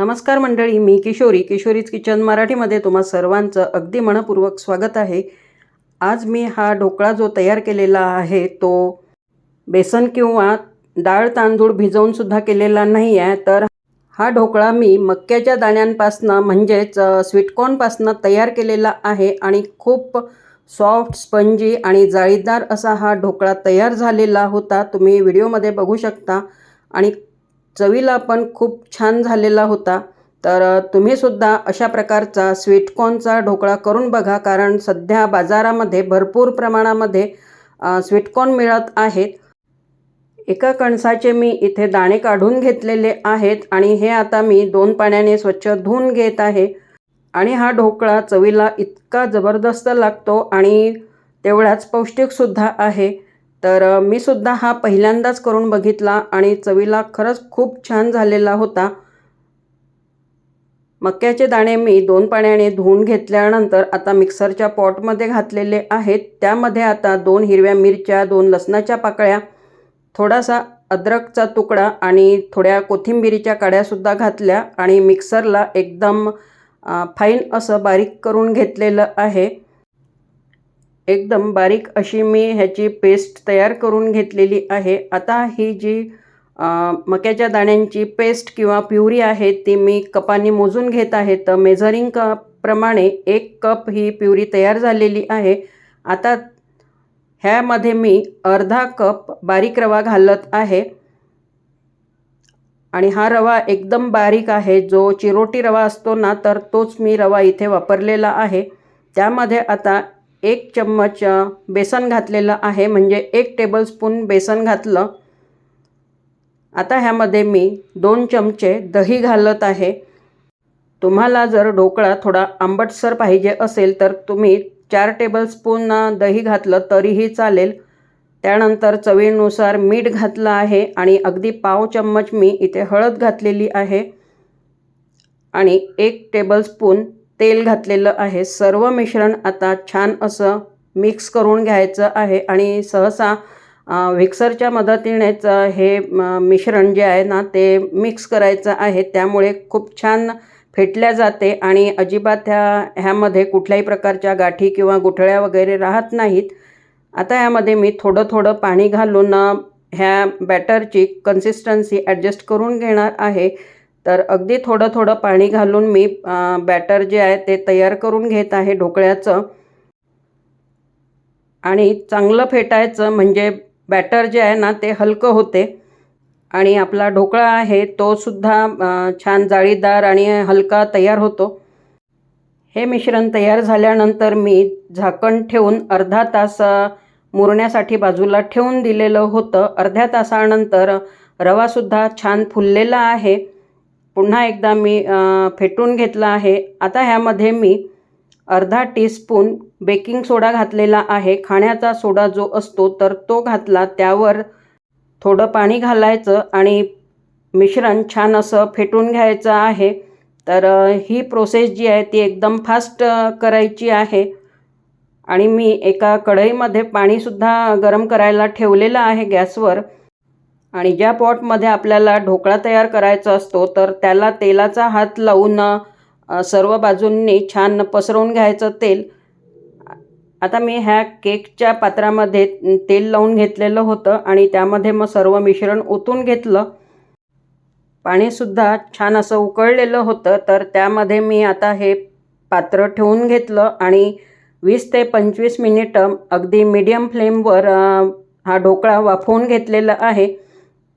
नमस्कार मंडळी मी किशोरी. किशोरीज किचन मराठीमध्ये तुम्हा सर्वांचं अगदी मनपूर्वक स्वागत आहे. आज मी हा ढोकळा जो तयार केलेला आहे तो बेसन किंवा डाळ तांदूळ भिजवूनसुद्धा केलेला नाही आहे तर हा ढोकळा मी मक्याच्या दाण्यांपासनं म्हणजेच स्वीटकॉर्नपासनं तयार केलेला आहे आणि खूप सॉफ्ट स्पंजी आणि जाळीदार असा हा ढोकळा तयार झालेला होता. तुम्ही व्हिडिओमध्ये बघू शकता. आणि चवीला पण खूप छान झालेला होता. तर तुम्हीसुद्धा अशा प्रकारचा स्वीटकॉर्नचा ढोकळा करून बघा कारण सध्या बाजारामध्ये भरपूर प्रमाणामध्ये स्वीटकॉर्न मिळत आहेत. एका कणसाचे मी इथे दाणे काढून घेतलेले आहेत आणि हे आता मी दोन पाण्याने स्वच्छ धुवून घेत आहे. आणि हा ढोकळा चवीला इतका जबरदस्त लागतो आणि तेवढाच पौष्टिकसुद्धा आहे. तर मी सुद्धा हा पहिल्यांदाच करून बघितला आणि चवीला खरंच खूप छान झालेला होता. मक्याचे दाणे मी दोन पाण्याने धुवून घेतल्यानंतर आता मिक्सरच्या पॉटमध्ये घातलेले आहेत. त्यामध्ये आता दोन हिरव्या मिरच्या दोन लसणाच्या पाकळ्या थोडासा अद्रकचा तुकडा आणि थोड्या कोथिंबिरीच्या काड्यासुद्धा घातल्या आणि मिक्सरला एकदम फाईन असं बारीक करून घेतलेलं आहे. एकदम बारीक अशी मी ह्याची पेस्ट तयार करून घेतलेली आहे. आता ही जी मक्याच्या दाण्यांची पेस्ट किंवा प्युरी आहे ती मी कपाने मोजून घेत आहे. तर मेझरिंग कपप्रमाणे एक कप ही प्युरी तयार झालेली आहे. आता ह्यामध्ये मी अर्धा कप बारीक रवा घालत आहे. आणि हा रवा एकदम बारीक आहे. जो चिरोटी रवा असतो ना तर तोच मी रवा इथे वापरलेला आहे. त्यामध्ये आता एक चम्मच बेसन घातलेलं आहे. म्हणजे एक टेबलस्पून बेसन घातलं. आता ह्यामध्ये मी दोन चमचे दही घालत आहे. तुम्हाला जर ढोकळा थोडा आंबटसर पाहिजे असेल तर तुम्ही चार टेबलस्पून दही घातलं तरीही चालेल. त्यानंतर चवीनुसार मीठ घातलं आहे आणि अगदी पाव चम्मच मी इथे हळद घातलेली आहे. आणि एक टेबलस्पून तेल घातलेलं आहे. सर्व मिश्रण आता छान असं मिक्स करून घ्यायचं आहे आणि सहसा व्हिक्सरच्या मदतीनेच हे मिश्रण जे आहे ना ते मिक्स करायचं आहे. त्यामुळे खूप छान फेटल्या जाते आणि अजिबात ह्या ह्यामध्ये कुठल्याही प्रकारच्या गाठी किंवा गुठळ्या वगैरे राहत नाहीत. आता ह्यामध्ये मी थोडं थोडं पाणी घालून ह्या बॅटरची कन्सिस्टन्सी ॲडजस्ट करून घेणार आहे. तर अगदी थोडं थोडं पाणी घालून मी बॅटर जे आहे ते तयार करून घेत आहे ढोकळ्याचं. आणि चांगलं फेटायचं म्हणजे बॅटर जे आहे ना ते हलकं होते. आणि आपला ढोकळा आहे तो सुद्धा छान जाळीदार आणि हलका तयार होतो. हे मिश्रण तयार झाल्यानंतर मी झाकण ठेवून अर्धा तास मुरण्यासाठी बाजूला ठेवून दिलेलं होतं. अर्ध्या तासानंतर रवासुद्धा छान फुललेला आहे. पुन्हा एकदा मी फेटून घेतला आहे. आता ह्यामध्ये मी अर्धा टीस्पून बेकिंग सोडा घातलेला आहे. खाण्याचा सोडा जो असतो तर तो घातला. त्यावर थोडं पाणी घालायचं आणि मिश्रण छान असं फेटून घ्यायचं आहे. तर ही प्रोसेस जी आहे ती एकदम फास्ट करायची आहे. आणि मी एका कढईमध्ये पाणीसुद्धा गरम करायला ठेवलेलं आहे गॅसवर. आणि ज्या पॉटमध्ये आपल्याला ढोकळा तयार करायचा असतो तर त्याला तेलाचा हात लावून सर्व बाजूंनी छान पसरवून घ्यायचं तेल. आता मी ह्या केकच्या पात्रामध्ये तेल लावून घेतलेलं होतं आणि त्यामध्ये मग सर्व मिश्रण ओतून घेतलं. पाणीसुद्धा छान असं उकळलेलं होतं तर त्यामध्ये मी आता हे पात्र ठेवून घेतलं आणि वीस ते पंचवीस मिनिटं अगदी मीडियम फ्लेमवर हा ढोकळा वाफवून घेतलेला आहे.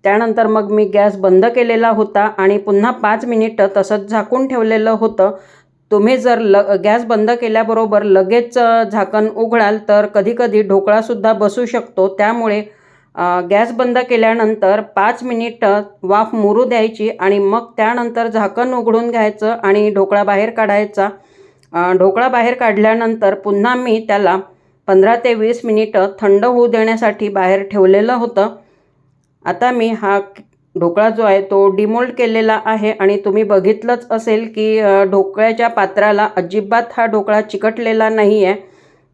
त्यानंतर मग मी गॅस बंद केलेला होता आणि पुन्हा पाच मिनिटं तसंच झाकून ठेवलेलं होतं. तुम्ही जर ल गॅस बंद केल्याबरोबर लगेच झाकण उघडाल तर कधीकधी ढोकळासुद्धा बसू शकतो. त्यामुळे गॅस बंद केल्यानंतर पाच मिनिटं वाफ मुरू द्यायची आणि मग त्यानंतर झाकण उघडून घ्यायचं आणि ढोकळा बाहेर काढायचा. ढोकळा बाहेर काढल्यानंतर पुन्हा मी त्याला पंधरा ते वीस मिनिटं थंड होऊ देण्यासाठी बाहेर ठेवलेलं होतं. आता मी हा ढोकळा जो आहे तो डिमोल्ड केलेला आहे आणि तुम्ही बघितलंच असेल की ढोकळ्याच्या पात्राला अजिबात हा ढोकळा चिकटलेला नाही आहे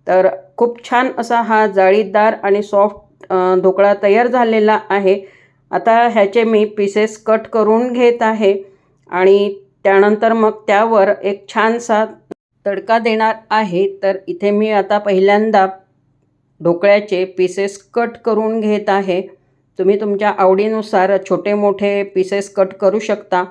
तर खूप छान असा हा जाळीदार आणि सॉफ्ट ढोकळा तयार झालेला आहे. आता ह्याचे मी पीसेस कट करून घेत आहे आणि त्यानंतर मग त्यावर एक छानसा तडका देणार आहे. तर इथे मी आता पहिल्यांदा ढोकळ्याचे पीसेस कट करून घेत आहे. तुम्ही तुमच्या आवडीनुसार छोटे मोठे पीसेस कट करू शकता.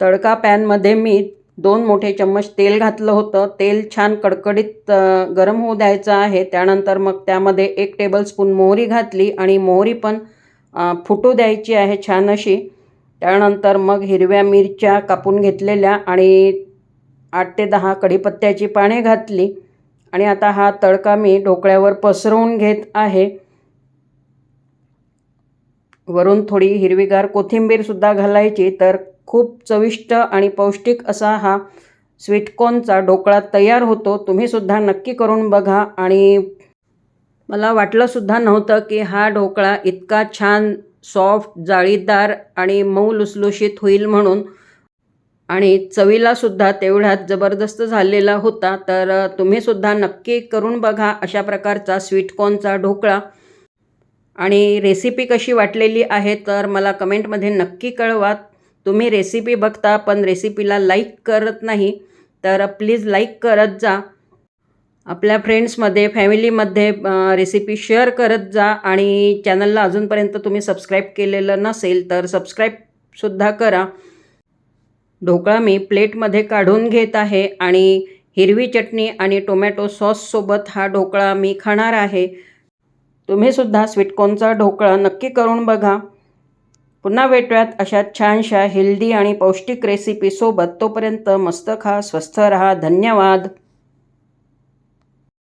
तडका पॅनमध्ये मी दोन मोठे चम्मच तेल घातलं होतं. तेल छान कडकडीत गरम होऊ द्यायचं आहे. त्यानंतर मग त्यामध्ये एक टेबलस्पून मोहरी घातली आणि मोहरी पण फुटू द्यायची आहे छान अशी. त्यानंतर मग हिरव्या मिरच्या कापून घेतलेल्या आणि आठ ते दहा कढीपत्त्याची पाने घातली. आणि आता हा तडका मी ढोकळ्यावर पसरवून घेत आहे. वरून थोडी हिरवीगार कोथिंबीरसुद्धा घालायची तर खूप चविष्ट आणि पौष्टिक असा हा स्वीटकॉर्नचा ढोकळा तयार होतो. तुम्हीसुद्धा नक्की करून बघा. आणि मला वाटलंसुद्धा नव्हतं की हा ढोकळा इतका छान सॉफ्ट जाळीदार आणि मऊ लुसलुशीत होईल म्हणून. आणि चवीलासुद्धा तेवढ्यात जबरदस्त झालेला होता. तर तुम्हीसुद्धा नक्की करून बघा अशा प्रकारचा स्वीटकॉर्नचा ढोकळा. आणि रेसिपी कशी वाटलेली आहे तर मला कमेंटमध्ये नक्की कळवा. तुम्ही रेसिपी बघता पण रेसिपीला लाईक करत नाही तर प्लीज लाईक करत जा. आपल्या फ्रेंड्समध्ये फॅमिलीमध्ये रेसिपी शेअर करत जा आणि चॅनलला अजूनपर्यंत तुम्ही सबस्क्राईब केलेलं नसेल तर सबस्क्राईबसुद्धा करा. ढोकळा मी प्लेटमध्ये काढून घेत आहे आणि हिरवी चटणी आणि टोमॅटो सॉससोबत हा ढोकळा मी खाणार आहे. तुम्हीसुद्धा स्वीटकॉर्नचा ढोकळा नक्की करून बघा. पुन्हा भेटूयात अशा छानशा हेल्दी आणि पौष्टिक रेसिपीसोबत तोपर्यंत मस्त खा स्वस्थ रहा. धन्यवाद.